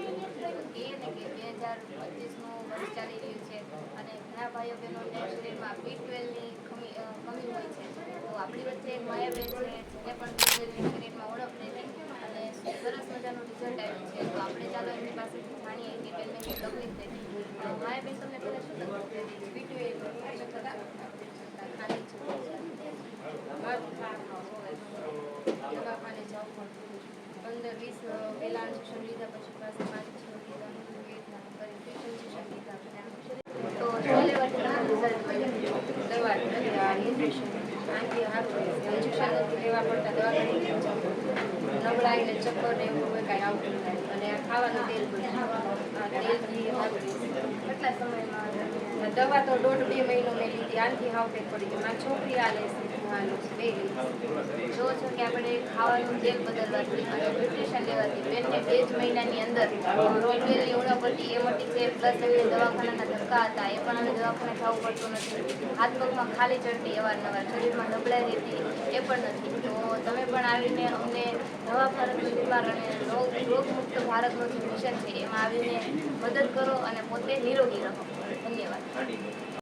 કહીએ ને કે બે હજાર પચીસનું વર્ષ ચાલી રહ્યું છે અને ઘણા ભાઈઓ બહેનોને શરીરમાં બી ટ્વેલ્વની કમી કમી હોય છે. તો આપણી વચ્ચે એક માયાબેન છે જેને પણ બી ટ્વેલ્વની શરીરમાં ઓળખ નથી અને સરસ મજાનું રિઝલ્ટ આવ્યું છે. તો આપણે ચાલો એમની જાણીએ કે બેનને શું તકલીફ થઈ માયાબેન તમને પહેલાં શું તકલીફ થઈ બી ટ્વેલ્વ ખાલી પંદર વીસ પહેલા ઇન્જેક્શન લીધા પછી પાસે પાંચ છ લીધા એ રીતના કરી ઇન્જેક્શન લીધા તો છેલ્લે વર્ષે રિઝલ્ટ મળ્યું દવા ઇન્જેક્શન આનાથી સારું ઇન્જેક્શન નથી લેવા પડતા દવાખાને જવું નબળાઈ ને ચક્કર ને એવું કાંઈ આવતું નથી અને ખાવાનું તેલ સમયમાં દવા તો દોઢ બે મહિનો મેં લીધી આનથી હાવ ફેર પડી ગયો. મારી છોકરી આ લેશે હું આ લઈશ બે જો છો કે આપણે ખાવાનું તેલ બદલવાથી અને ન્યુટ્રિશન લેવાથી બેનને બે જ મહિનાની અંદર રોલવેલની ઉણપટી એ મટી છે પ્લસ એમને દવાખાનાના ધક્કા હતા, એ પણ હવે દવાખાને ખાવું પડતું નથી. હાથ પગમાં ખાલી ચડતી અવારનવાર શરીરમાં નબળાઈ રહેતી એ પણ નથી. તો તમે પણ આવીને અમને નવા ભારતનું નિર્માણ રોગ, રોગમુક્ત ભારતનું જે મિશન છે, એમાં આવીને મદદ કરો અને પોતે નિરોગી રહો. ધન્યવાદ.